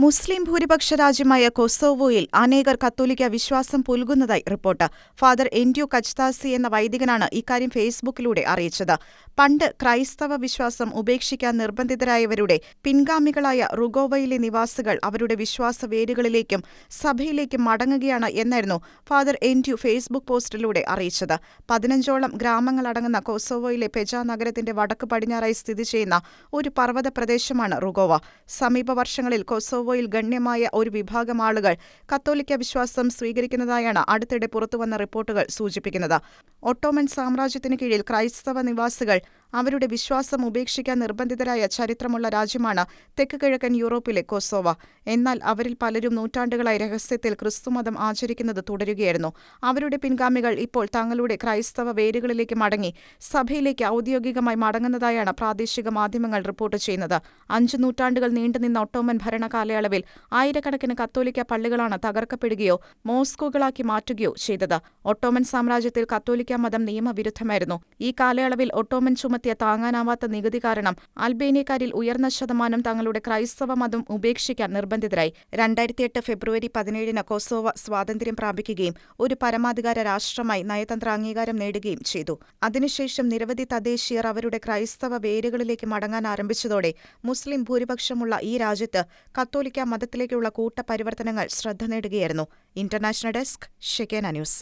മുസ്ലിം ഭൂരിപക്ഷ രാജ്യമായ കൊസോവോയിൽ അനേകർ കത്തോലിക്ക വിശ്വാസം പുൽകുന്നതായി റിപ്പോർട്ട്. ഫാദർ എൻഡ്യു കച്താസി എന്ന വൈദികനാണ് ഇക്കാര്യം ഫേസ്ബുക്കിലൂടെ അറിയിച്ചത്. പണ്ട് ക്രൈസ്തവ വിശ്വാസം ഉപേക്ഷിക്കാൻ നിർബന്ധിതരായവരുടെ പിൻഗാമികളായ റുഗോവയിലെ നിവാസികൾ അവരുടെ വിശ്വാസ വേരുകളിലേക്കും സഭയിലേക്കും മടങ്ങുകയാണ് എന്നായിരുന്നു ഫാദർ എൻഡ്യു ഫേസ്ബുക്ക് പോസ്റ്റിലൂടെ അറിയിച്ചത്. പതിനഞ്ചോളം ഗ്രാമങ്ങളടങ്ങുന്ന കൊസോവോയിലെ പെജ നഗരത്തിന്റെ വടക്ക് പടിഞ്ഞാറായി സ്ഥിതി ചെയ്യുന്ന ഒരു പർവത പ്രദേശമാണ് റുഗോവ. സമീപ വർഷങ്ങളിൽ കൊസോവോയിൽ ഗണ്യമായ ഒരു വിഭാഗം ആളുകൾ കത്തോലിക്ക വിശ്വാസം സ്വീകരിക്കുന്നതായാണ് അടുത്തിടെ പുറത്തുവന്ന റിപ്പോർട്ടുകൾ സൂചിപ്പിക്കുന്നത്. ഒട്ടോമൻ സാമ്രാജ്യത്തിന് കീഴിൽ ക്രൈസ്തവ നിവാസികൾ അവരുടെ വിശ്വാസം ഉപേക്ഷിക്കാൻ നിർബന്ധിതരായ ചരിത്രമുള്ള രാജ്യമാണ് തെക്ക് കിഴക്കൻ യൂറോപ്പിലെ കൊസോവ. എന്നാൽ അവരിൽ പലരും നൂറ്റാണ്ടുകളായി രഹസ്യത്തിൽ ക്രിസ്തുമതം ആചരിക്കുന്നത് തുടരുകയായിരുന്നു. അവരുടെ പിൻഗാമികൾ ഇപ്പോൾ തങ്ങളുടെ ക്രൈസ്തവ വേരുകളിലേക്ക് മടങ്ങി സഭയിലേക്ക് ഔദ്യോഗികമായി മടങ്ങുന്നതായാണ് പ്രാദേശിക മാധ്യമങ്ങൾ റിപ്പോർട്ട് ചെയ്യുന്നത്. അഞ്ചു നൂറ്റാണ്ടുകൾ നീണ്ടുനിന്ന ഒട്ടോമൻ ഭരണകാലയളവിൽ ആയിരക്കണക്കിന് കത്തോലിക്ക പള്ളികളാണ് തകർക്കപ്പെടുകയോ മോസ്കോകളാക്കി മാറ്റുകയോ ചെയ്തത്. ഒട്ടോമൻ സാമ്രാജ്യത്തിൽ കത്തോലിക്ക മതം നിയമവിരുദ്ധമായിരുന്നു. ഈ കാലയളവിൽ ഒട്ടോമൻ ചുമത്തിയ താങ്ങാനാവാത്ത നികുതി കാരണം അൽബേനിയക്കാരിൽ ഉയർന്ന ശതമാനം തങ്ങളുടെ ക്രൈസ്തവ മതം ഉപേക്ഷിക്കാൻ നിർബന്ധിതരായി. രണ്ടായിരത്തിയെട്ട് ഫെബ്രുവരി പതിനേഴിന് കൊസോവ സ്വാതന്ത്ര്യം പ്രാപിക്കുകയും ഒരു പരമാധികാര രാഷ്ട്രമായി നയതന്ത്ര അംഗീകാരം നേടുകയും ചെയ്തു. അതിനുശേഷം നിരവധി തദ്ദേശീയർ അവരുടെ ക്രൈസ്തവ വേരുകളിലേക്ക് മടങ്ങാൻ ആരംഭിച്ചതോടെ മുസ്ലിം ഭൂരിപക്ഷമുള്ള ഈ രാജ്യത്ത് കത്തോലിക്ക മതത്തിലേക്കുള്ള കൂട്ടപരിവർത്തനങ്ങൾ ശ്രദ്ധ നേടുകയായിരുന്നു. International desk Shekinah news.